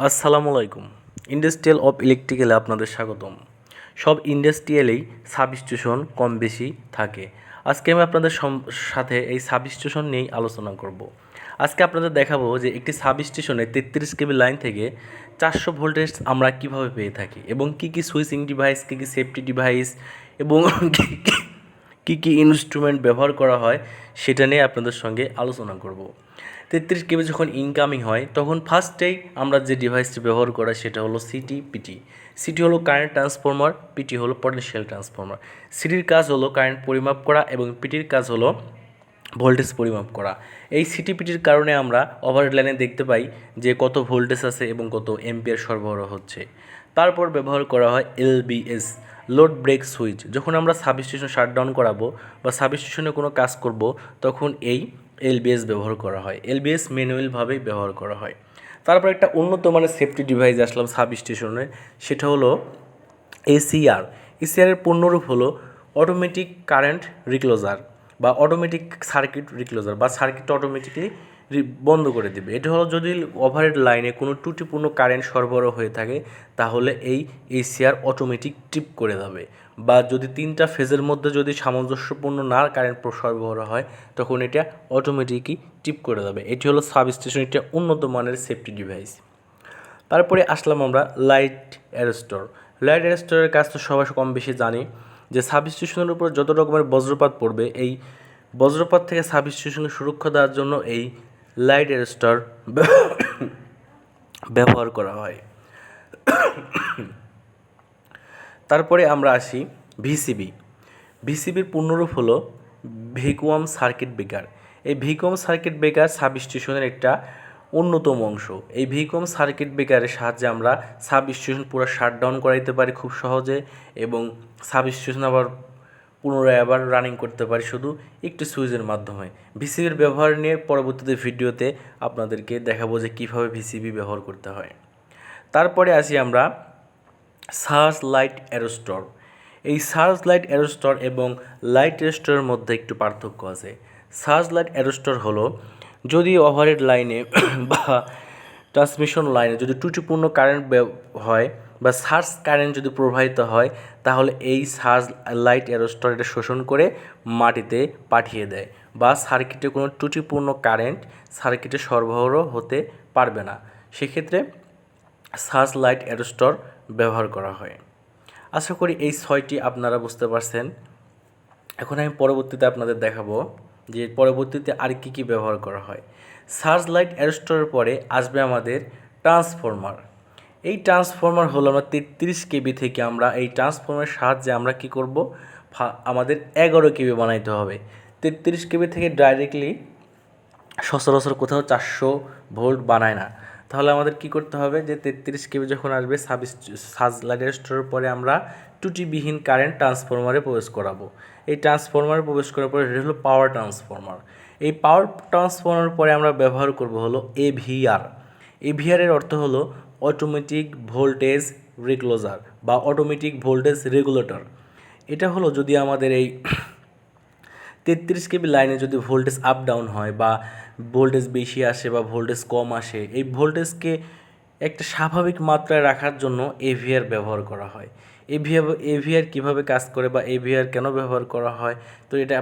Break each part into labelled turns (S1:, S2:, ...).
S1: আসসালামু আলাইকুম। Industrial of ইলেকট্রিক্যালে আপনাদের স্বাগতম। সব ইন্ডাস্ট্রিয়ালেই সাবস্টেশন কম বেশি থাকে। আজকে আমি আপনাদের সাথে এই সাবস্টেশন নিয়েই আলোচনা করব। আজকে আপনাদের দেখাবো যে একটি সাবস্টেশনে তেত্রিশ কেবি লাইন থেকে চারশো ভোল্টেজ আমরা কীভাবে পেয়ে থাকি এবং কি কি সুইচিং ডিভাইস কী কী সেফটি ডিভাইস এবং কি কি- কী কী ইনস্ট্রুমেন্ট ব্যবহার করা হয় সেটা নিয়ে আপনাদের সঙ্গে আলোচনা করব। তেত্রিশ কেবি যখন ইনকামিং হয়, তখন ফার্স্টেই আমরা যে ডিভাইসটি ব্যবহার করা সেটা হলো সিটি পিটি সিটি হলো কারেন্ট ট্রান্সফর্মার পিটি হলো পটেনশিয়াল ট্রান্সফর্মার সিটির কাজ হলো কারেন্ট পরিমাপ করা এবং পিটির কাজ হলো ভোল্টেজ পরিমাপ করা। এই সিটিপিটির কারণে আমরা ওভারহেড লাইনে দেখতে পাই যে কত ভোল্টেজ আছে এবং কত এম্পিয়ার সরবরাহ হচ্ছে। তারপর ব্যবহার করা হয় এলবিএস লোড ব্রেক সুইচ যখন আমরা সাবস্টেশন শাটডাউন করাবো বা সাবস্টেশনে কোনো কাজ করব, তখন এই এলবিএস ব্যবহার করা হয়। এলবিএস ম্যানুয়ালভাবেই ব্যবহার করা হয়। তারপর একটা উন্নত মানের সেফটি ডিভাইস আসলাম সাবস্টেশনে সেটা হলো এসিআর এসিআরের পূর্ণরূপ হলো অটোমেটিক কারেন্ট রিক্লোজার বা অটোমেটিক সার্কিট রিক্লোজার বা সার্কিটটা অটোমেটিকলি বন্ধ করে দেবে। এটা হলো যদি ওভারহেড লাইনে কোনো ত্রুটিপূর্ণ কারেন্ট সরবরাহ হয়ে থাকে, তাহলে এই এসিআর অটোমেটিক ট্রিপ করে দেবে। বা যদি তিনটা ফেজের মধ্যে যদি সামঞ্জস্যপূর্ণ না কারেন্ট সরবরাহ হয়, তখন এটা অটোমেটিকই টিপ করে দেবে। এটি হলো সাবস্টেশন একটা উন্নত মানের সেফটি ডিভাইস তারপরে আসলাম আমরা লাইট অ্যারেস্টর লাইট অ্যারেস্টরের কাজ তো সবাই কম বেশি জানি যে সাবস্টেশনের উপর যত রকমের বজ্রপাত পড়বে, এই বজ্রপাত থেকে সাবস্টেশনকে সুরক্ষা দেওয়ার জন্য এই লাইট অ্যারেস্টর ব্যবহার করা হয়। তারপরে আমরা আসি ভিসিবি। ভিসিবির পূর্ণরূপ হলো ভেকুয়াম সার্কিট ব্রেকার। এই ভেকুয়াম সার্কিট ব্রেকার সাবস্টেশনের একটা অন্যতম অংশ। এই ভেকুয়াম সার্কিট ব্রেকারের সাহায্যে আমরা সাব স্টেশন পুরো শাটডাউন করাইতে পারি খুব সহজে এবং সাব স্টেশন আবার পুনরায় আবার রানিং করতে পারি শুধু একটি সুইচের মাধ্যমে। ভিসিবির ব্যবহার নিয়ে পরবর্তীতে ভিডিওতে আপনাদেরকে দেখাবো যে কীভাবে ভিসিবি ব্যবহার করতে হয়। তারপরে আসি আমরা সার্চ লাইট অ্যারোস্টর। এই সার্চ লাইট অ্যারোস্টর এবং লাইট অ্যারোস্টরের মধ্যে একটু পার্থক্য আছে। সার্চ লাইট অ্যারোস্টর হলো যদি ওভারহেড লাইনে বা ট্রান্সমিশন লাইনে যদি ত্রুটিপূর্ণ কারেন্ট হয় বা সার্চ কারেন্ট যদি প্রবাহিত হয়, তাহলে এই সার্চ লাইট অ্যারোস্টর এটা শোষণ করে মাটিতে পাঠিয়ে দেয় বা সার্কিটে কোনো ত্রুটিপূর্ণ কারেন্ট সার্কিটে সরবরাহ হতে পারবে না। সেক্ষেত্রে সার্চ লাইট অ্যারোস্টর ব্যবহার করা হয়। আশা করি এই ছয়টি আপনারা বুঝতে পারছেন। এখন আমি পরবর্তীতে আপনাদের দেখাবো যে পরবর্তীতে আর কী কী ব্যবহার করা হয়। সার্চ লাইট অ্যারোস্টরের পরে আসবে আমাদের ট্রান্সফর্মার। এই ট্রান্সফর্মার হলো আমরা তেত্রিশ কেবি থেকে আমরা এই ট্রান্সফরমারের সাহায্যে আমরা কি করব? আমাদের এগারো কেবি বানাইতে হবে। তেত্রিশ কেবি থেকে ডাইরেক্টলি সচরাচর কোথাও চারশো ভোল্ট বানায় না। তাহলে আমাদের কি করতে হবে যে তেত্রিশ কেবি যখন আসবে সাবিস সাজ লাইটের স্টোরের পরে আমরা টুটিবিহীন কারেন্ট ট্রান্সফরমারে প্রবেশ করাবো। এই ট্রান্সফরমারে প্রবেশ করার পরে এটা হলো পাওয়ার ট্রান্সফরমার। এই পাওয়ার ট্রান্সফরমার পরে আমরা ব্যবহার করব হলো এভিআর। এভিআরের অর্থ হলো অটোমেটিক ভোল্টেজ রেগুলোজার বা অটোমেটিক ভোল্টেজ রেগুলেটর এটা হলো যদি আমাদের এই তেত্রিশ কেবি লাইনে যদি ভোল্টেজ আপ ডাউন হয় বা ভোল্টেজ বেশি আসে বা ভোল্টেজ কম আসে, এই ভোল্টেজকে একটা স্বাভাবিক মাত্রায় রাখার জন্য এভিআর ব্যবহার করা হয়। এভিআর এভিআর কীভাবে কাজ করে বা এভিআর কেন ব্যবহার করা হয়, তো এটা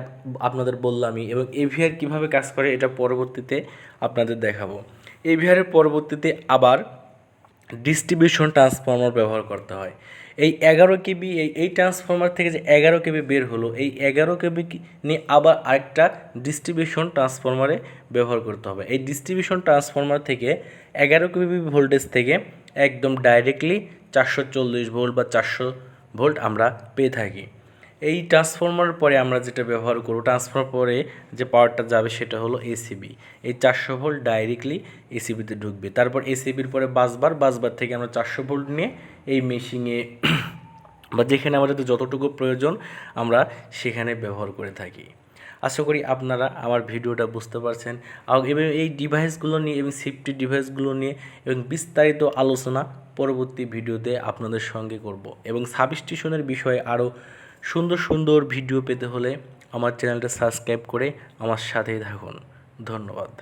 S1: আপনাদের বললামই এবং এভিআর কীভাবে কাজ করে এটা পরবর্তীতে আপনাদের দেখাবো। এভিআরের পরবর্তীতে আবার ডিস্ট্রিবিউশন ট্রান্সফর্মার ব্যবহার করতে হয়। এই এগারো কেবি, এই এই ট্রান্সফর্মার থেকে যে এগারো কেবি বের হলো, এই এগারো কেবি নিয়ে আবার আরেকটা ডিস্ট্রিবিউশন ট্রান্সফর্মারে ব্যবহার করতে হবে। এই ডিস্ট্রিবিউশন ট্রান্সফর্মার থেকে এগারো কেবি ভোল্টেজ থেকে একদম ডাইরেক্টলি চারশো চল্লিশ ভোল্ট বা চারশো ভোল্ট আমরা পেয়ে থাকি। এই ট্রান্সফর্মার পরে আমরা যেটা ব্যবহার করব ট্রান্সফর্মার পরে যে পাওয়ারটা যাবে সেটা হলো এসিবি এই চারশো ভোল্ট ডাইরেক্টলি এসিবিতে ঢুকবে। তারপর এসিবির পরে বাসবার বাসবার থেকে আমরা চারশো ভোল্ট নিয়ে এই মেশিনে বা যেখানে আমাদের যতটুকু প্রয়োজন, আমরা সেখানে ব্যবহার করে থাকি। আশা করি আপনারা আমার ভিডিওটা বুঝতে পারছেন। এবং এই ডিভাইসগুলো নিয়ে এবং সেফটি ডিভাইসগুলো নিয়ে এবং বিস্তারিত আলোচনা পরবর্তী ভিডিওতে আপনাদের সঙ্গে করব। এবং সাবস্টেশনের বিষয়ে আরও সুন্দর সুন্দর ভিডিও পেতে হলে আমার চ্যানেলটা সাবস্ক্রাইব করে আমার সাথেই থাকুন। ধন্যবাদ।